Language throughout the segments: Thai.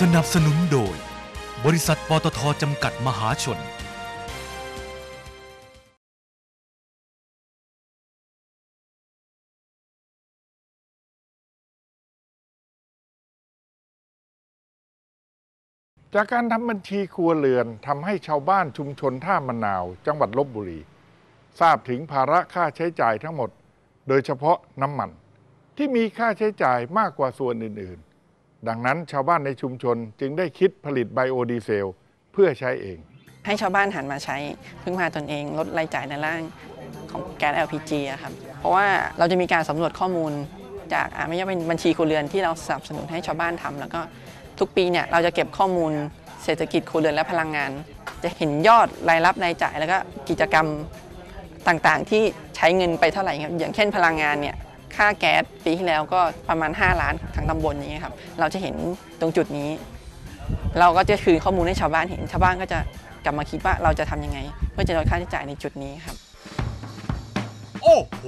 สนับสนุนโดย บริษัทปตทจำกัดมหาชน จากการทำบัญชีครัวเรือนทำให้ชาวบ้านชุมชนท่ามะนาว จังหวัดลบบุรี ทราบถึงภาระค่าใช้จ่ายทั้งหมด โดยเฉพาะน้ำมัน ที่มีค่าใช้จ่ายมากกว่าส่วนอื่นๆ ดังนั้นชาวบ้านในชุมชนจึงได้คิดผลิตไบโอดีเซล เพื่อใช้เอง ให้ชาวบ้านหันมาใช้พึ่งพาตนเองลดรายจ่ายในร่างของแก๊ส LPG อะครับเพราะว่าเราจะมีการสำรวจข้อมูลจากไม่ใช่เป็นบัญชีครัวเรือนที่เราสนับสนุนให้ชาวบ้านทำแล้วก็ทุกปีเนี่ยเราจะเก็บข้อมูลเศรษฐกิจครัวเรือนและพลังงาน จะเห็นยอดรายรับรายจ่าย แล้วก็กิจกรรมต่างๆ ที่ใช้เงินไปเท่าไหร่ครับอย่างเช่นพลังงานเนี่ย ค่าแก๊สปีที่แล้วก็ประมาณ 5 ล้านทั้งตำบลอย่างเงี้ยครับ เราจะเห็นตรงจุดนี้ เราก็จะคืนข้อมูลให้ชาวบ้านเห็น ชาวบ้านก็จะกลับมาคิดว่าเราจะทำยังไง เพื่อจะลดค่าใช้จ่ายในจุดนี้ครับ โอ้โห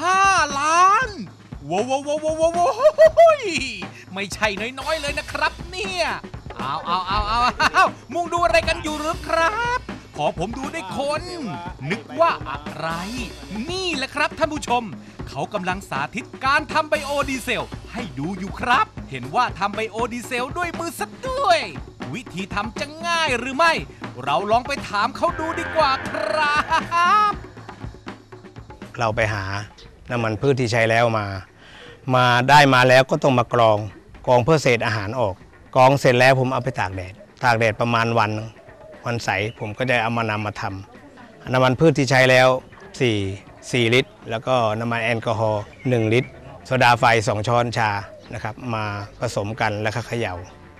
ห้าล้านว้าวว้าวว้าวว้าวว้าวว้าวไม่ใช่น้อยๆเลยนะครับ เนี่ยเอาเอาเอาเอาเอามุงดูอะไรกันอยู่หรือครับ ขอผมดูได้วยคน นึกว่าอะไร นี่แหละครับท่านผู้ชม เขากำลังสาธิตการทำไบโอดีเซล ให้ดูอยู่ครับ เห็นว่าทำไบโอดีเซลด้วยมือสักด้วย วิธีทำจะง่ายหรือไม่ เราลองไปถามเขาดูดีกว่าครับ เราไปหาน้ำมันพืชที่ใช้แล้วมา มาได้มาแล้วก็ต้องมากรองกรองเพื่อเศษอาหารออก กรองเสร็จแล้วผมเอาไปตากแดด ตากแดดประมาณวันวันใสผมก็จะเอามานำมาทำน้ำมันพืชที่ใช้แล้ว4 4 ลิตร แล้วก็น้ำมันแอลกอฮอล์1ลิตร โซดาไฟ 2 ช้อนชานะครับมาผสมกันแล้วก็เขย่า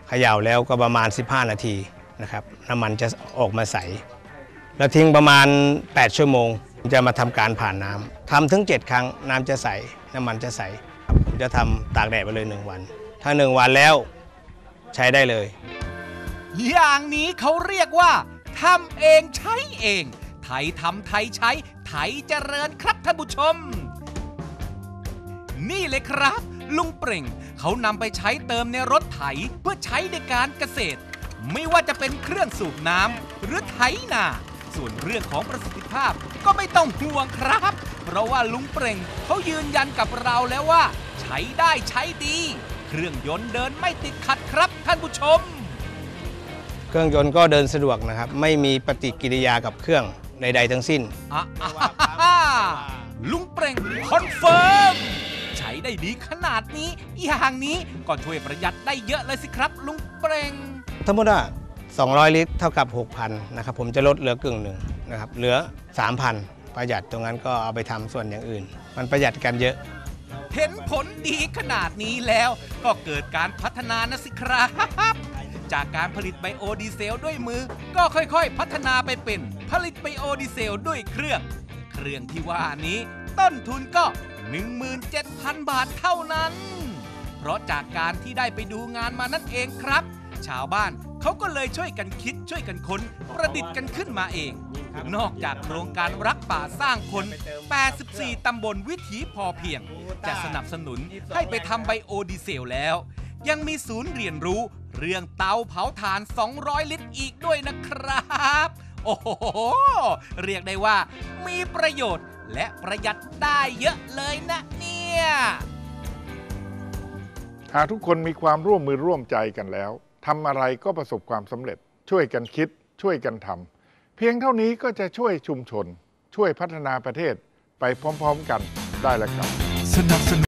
เขย่าแล้วก็ประมาณ 15 นาทีนะครับน้ำมันจะออกมาใส แล้วทิ้งประมาณ 8 ชั่วโมง จะมาทำการผ่านน้ำทำถึง 7 ครั้งน้ำจะใส น้ำมันจะใสผมจะทำตากแดดไปเลย 1 วัน ถ้า 1 วันแล้วใช้ได้เลย อย่างนี้เขาเรียกว่าทำเองใช้เอง ไทยทำไทยใช้ไทยเจริญครับท่านผู้ชม นี่เลยครับ ลุงเปร่งเขานำไปใช้เติมในรถไถเพื่อใช้ในการเกษตร ไม่ว่าจะเป็นเครื่องสูบน้ำหรือไถนา ส่วนเรื่องของประสิทธิภาพก็ไม่ต้องห่วงครับ เพราะว่าลุงเปร่งเขายืนยันกับเราแล้วว่า ใช้ได้ใช้ดี เครื่องยนต์เดินไม่ติดขัดครับท่านผู้ชม เครื่องยนต์ก็เดินสะดวกนะครับ ไม่มีปฏิกิริยากับเครื่อง ใด ๆ ทั้งสิ้น อะอะฮ่าฮ่าฮ่าลุงเปร่งคอนเฟิร์ม ใช้ได้ดีขนาดนี้ อย่างนี้ก็ช่วยประหยัดได้เยอะเลยสิครับ ลุงเปร่งสมมติว่า200 ลิตรเท่ากับ 6,000นะครับผมจะลดเหลือกึ่งหนึ่งนะครับเหลือ 3,000 ประหยัดตรงนั้นก็เอาไปทำส่วนอย่างอื่น มันประหยัดกันเยอะ เห็นผลดีขนาดนี้แล้ว ก็เกิดการพัฒนานะสิครับ จากการผลิตไบโอดีเซลด้วยมือ ก็ค่อยๆ พัฒนาไปเป็นผลิตไบโอดีเซลด้วยเครื่อง เครื่องที่ว่านี้ต้นทุนก็ 17,000 บาทเท่านั้น เพราะจากการที่ได้ไปดูงานมานั่นเองครับ ชาวบ้านเขาก็เลยช่วยกันคิดช่วยกันค้น ประดิษฐ์กันขึ้นมาเอง นอกจากโครงการรักป่าสร้างคน 84 ตำบลวิถีพอเพียง จะสนับสนุนให้ไปทำไบโอดีเซลแล้ว ยังมีศูนย์เรียนรู้ เรื่องเตาเผาถ่าน 200 ลิตรอีกด้วยนะครับ โอ้โห เรียกได้ว่ามีประโยชน์และประหยัดได้เยอะเลยนะเนี่ย หากทุกคนมีความร่วมมือร่วมใจกันแล้วทำอะไรก็ประสบความสำเร็จ ช่วยกันคิด ช่วยกันทำเพียงเท่านี้ก็จะช่วยชุมชน ช่วยพัฒนาประเทศไปพร้อมๆกันได้แล้วครับสนับสนุน